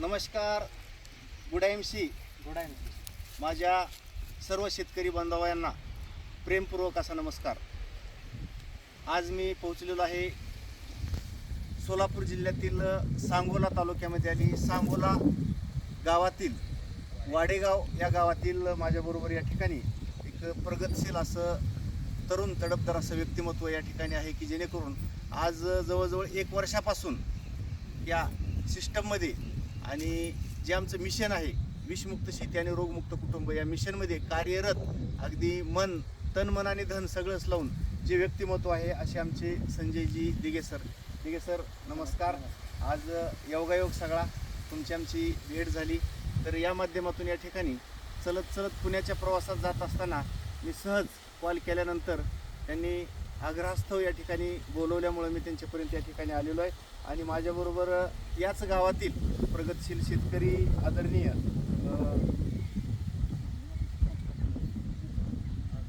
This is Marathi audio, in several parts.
नमस्कार. गुडाईमशी गोडा माझ्या सर्व शेतकरी बांधवांना प्रेमपूर्वक असा नमस्कार. आज मी पोहोचलेलो आहे सोलापूर जिल्ह्यातील सांगोला तालुक्यामध्ये आणि सांगोला गावातील वाडेगाव या गावातील माझ्याबरोबर या ठिकाणी एक प्रगतशील असं तरुण तडफदार असं व्यक्तिमत्व या ठिकाणी आहे की जेणेकरून आज जवळजवळ एक वर्षापासून या सिस्टममध्ये आणि जे आमचं मिशन आहे विषमुक्त शेती आणि रोगमुक्त कुटुंब या मिशनमध्ये कार्यरत अगदी मन तन मन आणि धन सगळंच लावून जे व्यक्तिमत्व आहे असे आमचे संजयजी दिगे सर. दिगे सर नमस्कार. आज योगायोग सगळा तुमची आमची भेट झाली. तर या माध्यमातून या ठिकाणी चलत चलत पुण्याच्या प्रवासात जात असताना मी सहज कॉल केल्यानंतर त्यांनी आग्रहास्तव या ठिकाणी बोलवल्यामुळे मी त्यांच्यापर्यंत या ठिकाणी आलेलो आहे. आणि माझ्याबरोबर याच गावातील प्रगतशील शेतकरी आदरणीय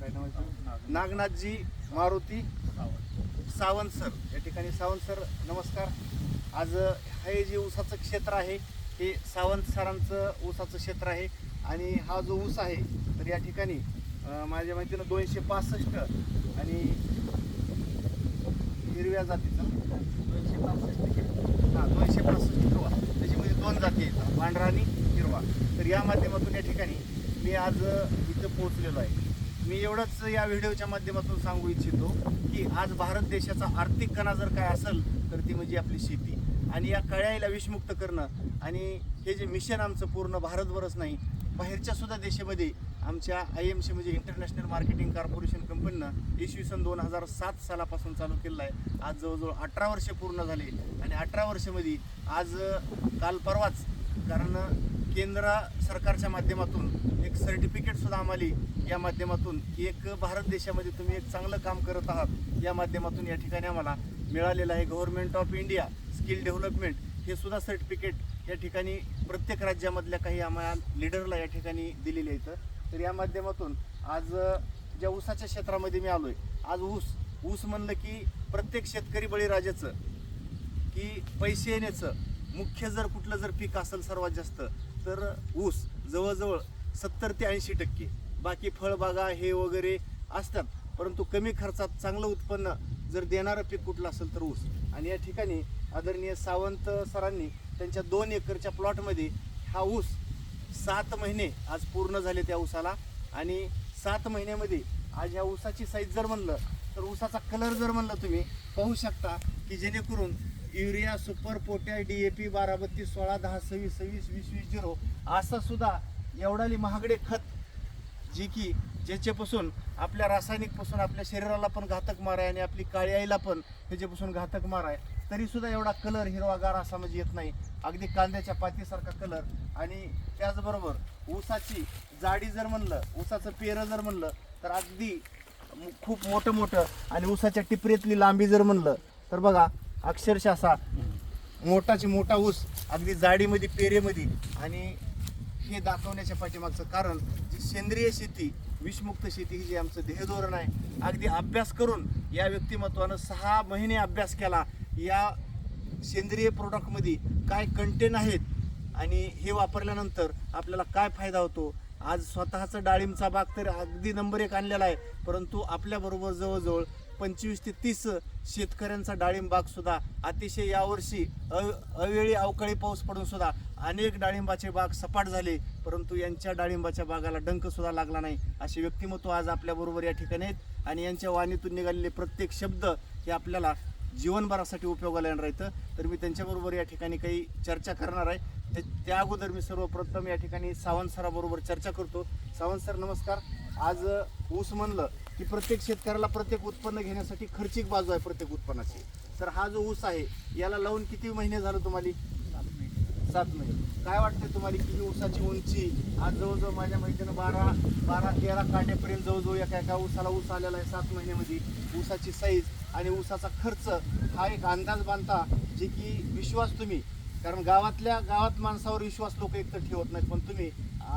काय नागनाथजी मारुती सावंत सर. या ठिकाणी सावंत सर नमस्कार. आज हे जे ऊसाचं क्षेत्र आहे हे सावंत सरांचं ऊसाचं क्षेत्र आहे. आणि हा जो ऊस आहे तर या ठिकाणी माझ्या माहितीनं दोनशे पासष्ट आणि हिरव्या जातीचा. दोनशे पासष्ट हां. दोनशे पासष्ट हिरवा. त्याच्यामध्ये दोन जाती आहेत. पांढरा आणि हिरवा. तर या माध्यमातून या ठिकाणी मी आज इथं पोहोचलेलो आहे. मी एवढंच या व्हिडिओच्या माध्यमातून सांगू इच्छितो की आज भारत देशाचा आर्थिक कणा जर काय असेल तर ती म्हणजे आपली शेती. आणि या कळ्याला विषमुक्त करणं आणि हे जे मिशन आमचं पूर्ण भारतभरच नाही बाहेरच्या सुद्धा देशामध्ये आमच्या आय एम सी म्हणजे इंटरनॅशनल मार्केटिंग कॉर्पोरेशन कंपनीनं इसवी सन दोन हजार सात सालापासून चालू केलेलं आहे. आज जवळजवळ अठरा वर्ष पूर्ण झाले आणि अठरा वर्षामध्ये आज काल परवाच कारण केंद्र सरकारच्या माध्यमातून एक सर्टिफिकेटसुद्धा आम्हाला या माध्यमातून एक भारत देशामध्ये तुम्ही एक चांगलं काम करत आहात या माध्यमातून या ठिकाणी आम्हाला मिळालेलं आहे. Government of India skill development हे सुद्धा सर्टिफिकेट या ठिकाणी प्रत्येक राज्यामधल्या काही आम्हाला लिडरला या ठिकाणी दिलेले आहेत. तर या माध्यमातून आज ज्या ऊसाच्या क्षेत्रामध्ये मी आलोय आज ऊस ऊस म्हणलं की प्रत्येक शेतकरी बळीराजाचं की पैसे येण्याचं मुख्य जर कुठलं जर पीक असेल सर्वात जास्त तर ऊस जवळजवळ सत्तर ते ऐंशी टक्के. बाकी फळबागा हे वगैरे असतात परंतु कमी खर्चात चांगलं उत्पन्न जर देणारं पीक कुठलं असेल तर ऊस. आणि या ठिकाणी आदरणीय सावंत सरांनी त्यांच्या दोन एकरच्या प्लॉटमध्ये हा ऊस सात महिने आज पूर्ण झाले त्या ऊसाला. आणि सात महिन्यामध्ये आज ह्या ऊसाची साईज जर म्हणलं तर ऊसाचा कलर जर म्हणलं तुम्ही पाहू शकता की जेणेकरून युरिया सुपर पोट्या डी ए पी बारा बत्तीस सोळा दहा सव्वीस सव्वीस वीस वीस झिरो असं सुद्धा एवढाली महागडे खत जे की ज्याच्यापासून आपल्या रासायनिकपासून आपल्या शरीराला पण घातक मार आहे आणि आपली काळी आईला पण ह्याच्यापासून घातक मार आहे तरी सुद्धा एवढा कलर हिरवागार असा म्हणजे येत नाही. अगदी कांद्याच्या पातीसारखा कलर आणि त्याचबरोबर ऊसाची जाडी जर म्हणलं ऊसाचं पेरं जर म्हणलं तर अगदी खूप मोठं मोठं. आणि ऊसाच्या टिपरीतली लांबी जर म्हणलं तर बघा अक्षरशः असा मोठाची मोठा ऊस अगदी जाडीमध्ये पेरेमध्ये. आणि हे दाखवण्याच्या पाठीमागचं कारण जी सेंद्रिय शेती विषमुक्त शेती ही जे आमचं ध्येयधोरण आहे अगदी अभ्यास करून या व्यक्तिमत्वानं सहा महिने अभ्यास केला. या सेंद्रिय प्रोडक्टमध्ये काय कंटेन आहेत आणि हे वापरल्यानंतर आपल्याला काय फायदा होतो? आज स्वतःचं डाळिंबचा बाग तर अगदी नंबर एक आणलेला आहे. परंतु आपल्याबरोबर जवळजवळ पंचवीस ते तीस शेतकऱ्यांचा डाळिंब सुद्धा अतिशय यावर्षी अ अवेळी अवकाळी पाऊस पडून सुद्धा अनेक डाळिंबाचे बाग सपाट झाले. परंतु यांच्या डाळिंबाच्या बागाला डंक सुद्धा लागला नाही. असे व्यक्तिमत्व आज आपल्याबरोबर या ठिकाणी आहेत. आणि यांच्या वाणीतून निघालेले प्रत्येक शब्द हे आपल्याला जीवनभरासाठी उपयोगाला येणार आहेत तर मी त्यांच्याबरोबर या ठिकाणी काही चर्चा करणार आहे. त्या अगोदर मी सर्वप्रथम या ठिकाणी सावंत सराबरोबर चर्चा करतो. सावंत सर नमस्कार. आज ऊस म्हणलं की प्रत्येक शेतकऱ्याला प्रत्येक उत्पन्न घेण्यासाठी खर्चिक बाजू आहे प्रत्येक उत्पन्नाची. तर हा जो ऊस आहे याला लावून किती महिने झालं तुम्हाला? सात महिने. काय वाटते तुम्हाला की ऊसाची उंची आज जवळजवळ माझ्या माहितीनं बारा बारा तेरा काट्यापर्यंत जवळजवळ एका एका ऊसाला ऊस आलेला आहे सात महिन्यामध्ये. ऊसाची साईज आणि ऊसाचा खर्च हा एक अंदाज बांधता जे की विश्वास तुम्ही. कारण गावातल्या गावात माणसावर विश्वास लोक एकतर ठेवत नाहीत पण तुम्ही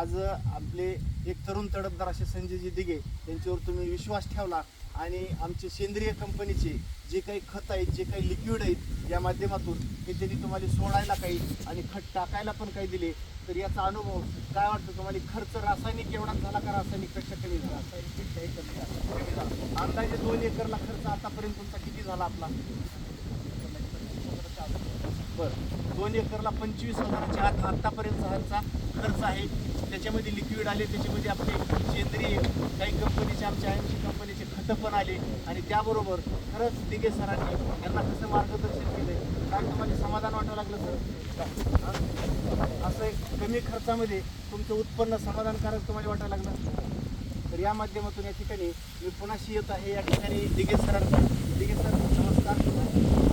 आज आपले एक तरुण तडफदार असे संजयजी दिघे यांच्यावर तुम्ही विश्वास ठेवला. आणि आमचे सेंद्रिय कंपनीचे जे काही खत आहेत जे काही लिक्विड आहेत या माध्यमातून हे त्यांनी तुम्हाला सोडायला काही आणि खत टाकायला पण काही दिले. तर याचा अनुभव काय वाटतं तुम्हाला? खर्च रासायनिक एवढा झाला का रासायनिकपेक्षा कमी झाला? कमी झाला अंदाजे दोन एकरला खर्च आतापर्यंत तुमचा किती झाला आपला? बरं. दोन एकरला पंचवीस हजाराच्या आत आत्तापर्यंत ह्यांचा खर्च आहे. त्याच्यामध्ये लिक्विड आले त्याच्यामध्ये आपले सेंद्रिय काही कंपनीचे आमच्या ऐंशी कंपनीचे खतं पण आले आणि त्याबरोबर खरंच दिगे सरांनी यांना कसं मार्गदर्शन केलं काय तुम्हाला समाधान वाटावं लागलं सर? असं एक कमी खर्चामध्ये तुमचं उत्पन्न समाधानकारक तुम्हाला वाटायला लागलं? तर या माध्यमातून या ठिकाणी मी पुन्हाशी येत आहे. या ठिकाणी दिगे सरांचा दिगे सर नमस्कार.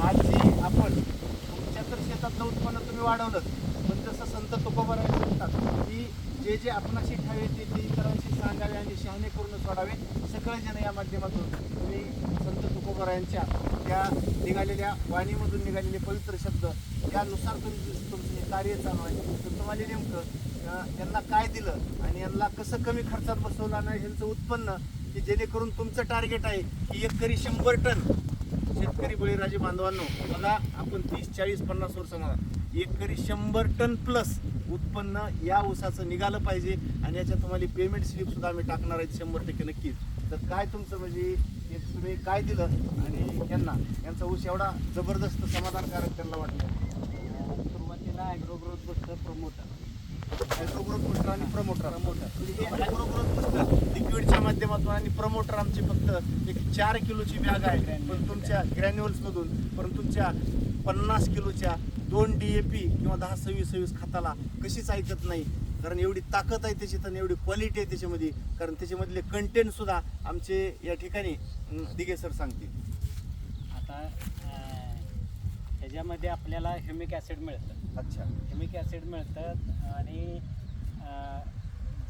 आज जे आपण तुमच्या तर शेतातलं उत्पन्न तुम्ही वाढवलं पण जसं संत तुकोबाराय म्हणतात की जे जे आपणाशी ठावे ते ते इतरांशी सांगावे आणि शहाणे करून सोडावे सगळेजण या माध्यमातून तुम्ही संत तुकोबारायांच्या त्या निघालेल्या वाणीमधून निघालेले पवित्र शब्द त्यानुसार तुम्ही तुमचं हे कार्य चालू आहे. तर तुम्हाला नेमकं यांना काय दिलं आणि यांना कसं कमी खर्चात बसवलं आणि ह्यांचं उत्पन्न की जेणेकरून तुमचं टार्गेट आहे की एकरी शंभर टन शेतकरी बळीराजे बांधवांनो मला आपण तीस चाळीस पन्नास वर्ष म्हणा एकरी शंभर टन प्लस उत्पन्न या ऊसाचं निघालं पाहिजे आणि याच्यात तुम्हाला पेमेंट स्लिप सुद्धा आम्ही टाकणार आहेत शंभर टक्के नक्कीच. तर काय तुमचं म्हणजे हे तुम्ही काय दिलं आणि यांना यांचा ऊस एवढा जबरदस्त समाधानकारक त्यांना वाटलं? सुरुवातीला agro growth booster promoter agro growth booster आणि promoter promoter agro growth booster लिक्विडच्या माध्यमातून आणि प्रमोटर आमची फक्त एक चार किलोची बॅग आहे. पण तुमच्या ग्रॅन्युअल्समधून पण तुमच्या पन्नास किलोच्या दोन डी ए पी किंवा दहा सव्वीस सव्वीस खताला कशीच ऐकत नाही? कारण एवढी ताकद आहे त्याच्यात आणि एवढी क्वालिटी आहे त्याच्यामध्ये. कारण त्याच्यामधले कंटेंट सुद्धा आमचे या ठिकाणी दिगे सर सांगतील. आता ह्याच्यामध्ये आपल्याला ह्युमिक ॲसिड मिळतं. अच्छा. ह्युमिक ॲसिड मिळतं आणि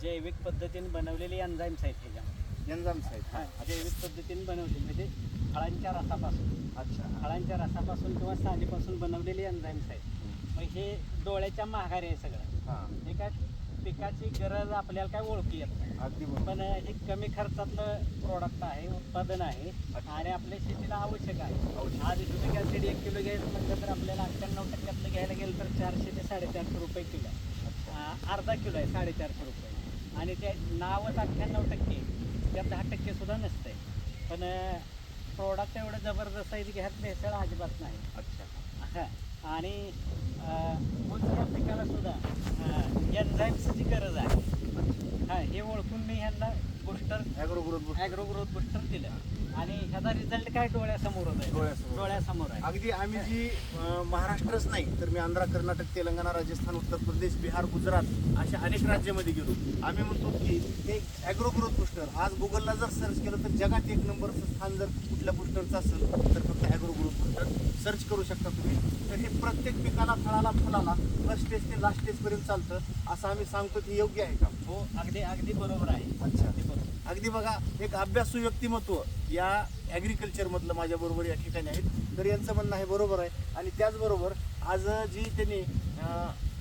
जैविक पद्धतीने बनवलेली एन्झाईम्स आहेत ह्याच्यामध्ये. यंजाम साहेब हां जैविक पद्धतीने बनवली म्हणजे फळांच्या रसापासून. अच्छा. फळांच्या रसापासून किंवा सालीपासून बनवलेली एन्झाईम्स आहेत मग हे डोळ्याच्या माघारी आहे सगळं. हां. काय पिकाची गरज आपल्याला काय ओळखू येत नाही. पण हे कमी खर्चातलं प्रोडक्ट आहे उत्पादन आहे. आणि आपल्या शेतीला आवश्यक आहे. आज ह्युमिक ॲसिड एक किलो घ्यायचं म्हटलं तर आपल्याला अठ्ठ्याण्णव टक्क्यातलं घ्यायला गेलं तर चारशे ते साडेचारशे रुपये किलो आहे. अर्धा किलो आहे साडेचारशे रुपये. आणि ते नावच अठ्ठ्याण्णव टक्के त्यात दहा टक्के सुद्धा नसतंय. पण प्रोडक्ट एवढं जबरदस्त आहे की ह्यात भेसळ अजिबात नाही. अच्छा. हा. आणि ऊस या पिकाला सुद्धा एन्झाईम्सची गरज आहे. हा हे ओळखून मी ह्यांना booster agro growth booster agro growth booster दिलं आणि ह्याचा रिझल्ट काय डोळ्यासमोरच आहे डोळ्यासमोर. डोळ्यासमोर आहे. अगदी आम्ही जी अं, महाराष्ट्रच नाही तर मी आंध्र कर्नाटक तेलंगणा राजस्थान उत्तर प्रदेश बिहार गुजरात अशा अनेक राज्यामध्ये गेलो. आम्ही म्हणतो की हे ॲग्रो ग्रोथ बुस्टर आज गुगलला जर सर्च केलं तर जगात एक नंबरचं स्थान जर कुठल्या बुस्टरचं असेल तर फक्त ॲग्रो बुस्टर सर्च करू शकता तुम्ही. तर हे प्रत्येक पिकाला फळाला फुलाला फर्स्ट स्टेज ते लास्ट स्टेजपर्यंत चालतं. असं आम्ही सांगतो की योग्य आहे का? हो अगदी अगदी बरोबर आहे. अच्छा. अगदी बरोबर. अगदी बघा एक अभ्यासू व्यक्तिमत्व या ॲग्रिकल्चरमधलं माझ्याबरोबर या ठिकाणी आहेत. तर यांचं म्हणणं आहे बरोबर आहे. आणि त्याचबरोबर आज जी त्यांनी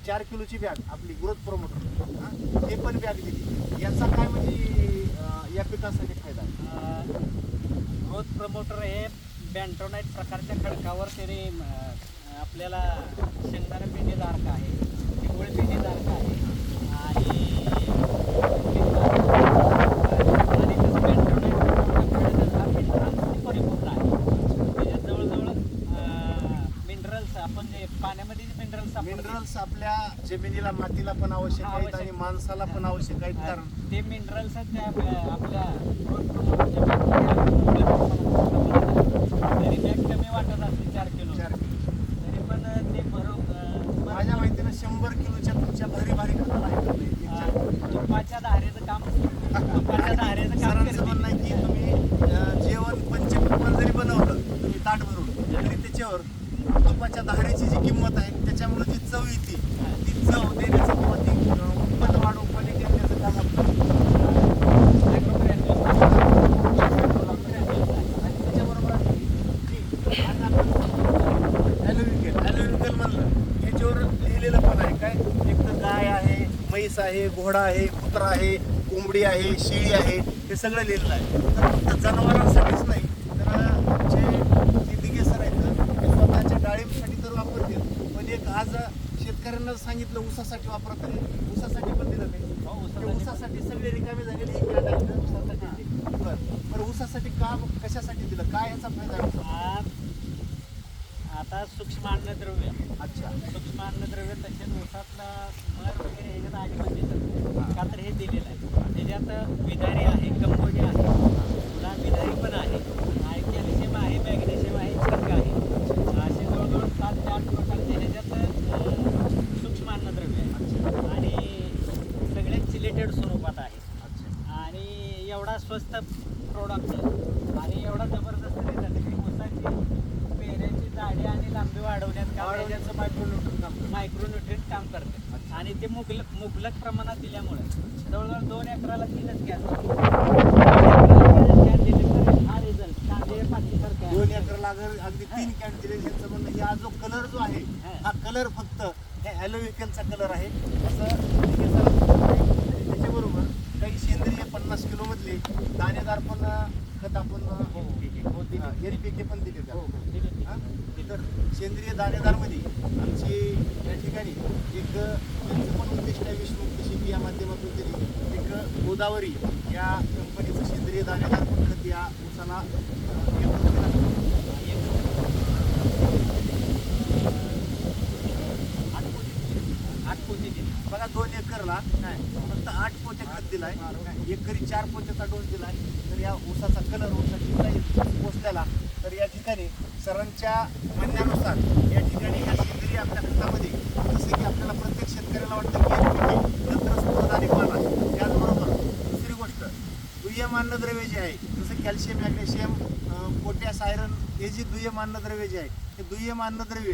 चार किलोची बॅग आपली ग्रोथ प्रमोटर हे पण बॅग दिली. याचा काय म्हणजे या पिकासाठी फायदा? ग्रोथ प्रमोटर हे बँटोनाईट प्रकारच्या खडकावर त्याने अं, आपल्याला शेंगदाणा पेंडीदारक आहे पिवळ मिनरल्सनी परिपूर्ण आहे मिनरल्स आपण जे पाण्यामध्ये जे मिनरल्स मिनरल्स आपल्या जमिनीला मातीला पण आवश्यक आहेत. आणि माणसाला पण आवश्यक आहेत कारण ते मिनरल्स त्या आपल्या आपल्या growth promoter च्या bag मध्ये तरी बॅग कमी वाटत असते चार किलो. चार किलो. तरी पण ते बरोबर माझ्या माहितीनं शंभर किलोच्या तुमच्या भारी भारी खताला आहे तुपाच्या धारेचं काम तुपाच्या धारेचं काम म्हणणं आहे की तुम्ही जेवण पंचपक्वान जरी बनवलं तुम्ही ताट भरून तरी त्याच्यावर तुपाच्या दहाऱ्याची जी किंमत आहे त्याच्यामुळे जी चव येते ती चव देण्याचं किंवा ती अं, उत्पन्न वाढवून क्वालिटी देण्याचं काम आपलं आणि त्याच्याबरोबर जी आज आपण ॲलोविकल ॲलोविकल म्हणलं ह्याच्यावर लिहिलेलं पण आहे आहे आहे घोडा आहे कुत्रा आहे कोंबडी आहे शेळी आहे हे सगळं लिहिलेलं आहे. तर फक्त जनावरांसाठीच नाही तर आमचे जे दिगे सर आहेत ते स्वतःच्या डाळिंबसाठी तर वापरतील. पण एक आज शेतकऱ्यांना सांगितलं ऊसासाठी वापरा तरी ऊसासाठी पण दिलं नाही. हो, ऊसासाठी. सगळे रिकामे झालेले आहे ऊसासाठी. बरं. बरं ऊसासाठी का कशासाठी दिलं? काय याचा फायदा आहे? आता सूक्ष्म अन्नद्रव्य अच्छा. सूक्ष्म अन्नद्रव्य तसेच ऊसातला मर वगैरे ह्याच्यात आधी पण का तर हे दिलेलं आहे त्याच्यात विधारी आहे कंबोजी आहे पुन्हा विधारी पण आहे आहे कॅल्शियम आहे मॅग्नेशियम आहे झिंक आहे असे जवळजवळ सात ते आठ प्रकारचे ह्याच्यात अं, सूक्ष्म अन्नद्रव्य आहे आणि सगळे चिलेटेड स्वरूपात आहे अच्छा आणि एवढा स्वस्त प्रोडक्ट आणि एवढा जबरदस्त रिझल्ट की ऊसाची पेऱ्याची जाडी आणि लांबी वाढवण्यात काम वाढवण्याचं मायक्रोन्यूट्रन काम करतं. मायक्रोन्युट्रिएंट काम करते आणि ते मुबलक मुबलक प्रमाणात दिल्यामुळे जवळजवळ दोन एकराला तीनच कॅन हा. दोन एकर लागल अगदी तीन कॅन दिले यांचं म्हणणं हे हा जो कलर जो आहे हा. हा कलर फक्त हे ॲलोव्हिकलचा कलर आहे असं हे त्याच्याबरोबर काही सेंद्रिय पन्नास किलो मधले दाणेदार पण खत आपण हो, दिले. एनपीके पण हो. हो, दिले. हा? तर सेंद्रिय दाणेदारमध्ये आमची या ठिकाणी एक त्यांचं पण उद्दिष्ट आहे विश्वमुक्त शेती या माध्यमातून तरी एक गोदावरी या कंपनीचं सेंद्रिय दाणेदार पण खत या दिलं. आठ पोते दिले. बघा दोन एकरला फक्त आठ पोते खत दिलाय एकरी चार पोतेचा डोस दिलाय तर या ऊसाचा कलर ऊसाची साईज पोचल्याला तर या ठिकाणी सरांच्या म्हणण्यानुसार या ठिकाणी या सेंद्रिय आपल्या खतामध्ये जसं की आपल्याला प्रत्येक शेतकऱ्याला वाटतं की NPK, नत्र आणि पाला त्याचबरोबर दुसरी गोष्ट दुय्यम अन्नद्रव्य जे आहे जसं कॅल्शियम मॅग्नेशियम पोटॅश आयरन हे जे दुय्यम अन्नद्रव्य जे आहे ते दुय्यम अन्नद्रव्य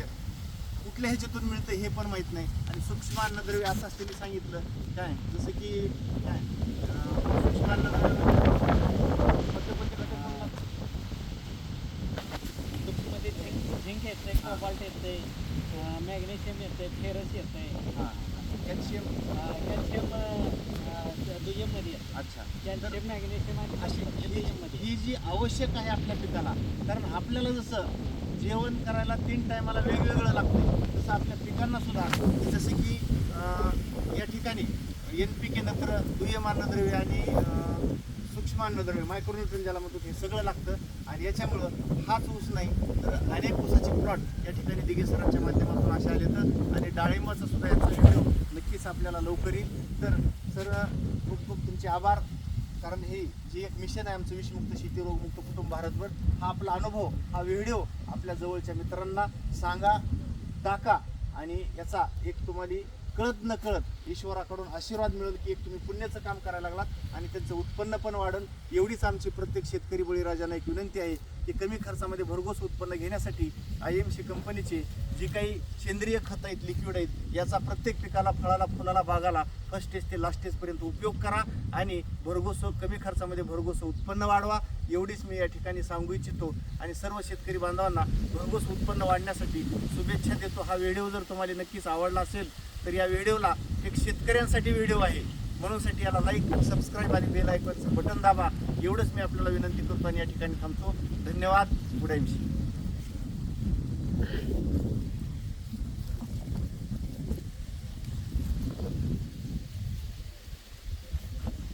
कुठल्या ह्याच्यातून मिळतं हे पण माहीत नाही. आणि सूक्ष्म अन्नद्रव्य असं त्यांनी सांगितलं काय? जसं की काय? सूक्ष्म अन्नद्रव्य झिंक येतंय कोबाल्ट मॅग्नेशियम येतंय फेरस येतंय हां. कॅल्शियम कॅल्शियम येतं अच्छा. कॅल्शियम मॅग्नेशियम आणि अशी ही ही जी आवश्यक आहे आपल्या पिकाला कारण आपल्याला जसं जेवण करायला तीन टायमाला वेगवेगळं लागतं तसं आपल्या पिकांना सुद्धा. जसं की अं, या ठिकाणी एन पी के नत्र दुय्यम अन्नद्रव्य आणि अं, सूक्ष्म अन्नद्रव्य मायक्रोन्यूट्रन ज्याला म्हणतो ते सगळं लागतं. आणि याच्यामुळं हाच ऊस नाही तर अनेक ऊसाचे प्लॉट या ठिकाणी दिघे सरांच्या माध्यमातून असे आले तर आणि डाळिंबाचं सुद्धा याचा व्हिडिओ नक्कीच आपल्याला लवकर येईल. तर सर खूप खूप तुमचे आभार. कारण हे जे एक मिशन आहे आमचं विषमुक्त शेती रोगमुक्त कुटुंब भारतभर हा आपला अनुभव हा व्हिडिओ आपल्या जवळच्या मित्रांना सांगा टाका आणि याचा एक तुम्हाला कळत न कळत ईश्वराकडून आशीर्वाद मिळेल की एक तुम्ही पुण्याचं काम करायला लागलात आणि त्यांचं उत्पन्न पण वाढेल एवढीच आमची प्रत्येक शेतकरी बळीराजांना एक विनंती आहे की कमी खर्चामध्ये भरघोस उत्पन्न घेण्यासाठी आय एम सी कंपनीचे जी काही सेंद्रिय खतं आहेत लिक्विड आहेत याचा प्रत्येक पिकाला फळाला फुलाला बागाला फर्स्ट स्टेज ते लास्ट स्टेजपर्यंत उपयोग करा आणि भरघोस कमी खर्चामध्ये भरघोस उत्पन्न वाढवा. एवढीच मी या ठिकाणी सांगू इच्छितो आणि सर्व शेतकरी बांधवांना भरघोस उत्पन्न वाढण्यासाठी शुभेच्छा देतो. हा व्हिडिओ जर तुम्हाला नक्कीच आवडला असेल तर या व्हिडिओला एक शेतकऱ्यांसाठी व्हिडिओ आहे. म्हणूनसाठी याला लाईक सबस्क्राईब आणि बेल आयकॉनचं बटन दाबा. एवढंच मी आपल्याला विनंती करतो आणि या ठिकाणी थांबतो. धन्यवाद. गुड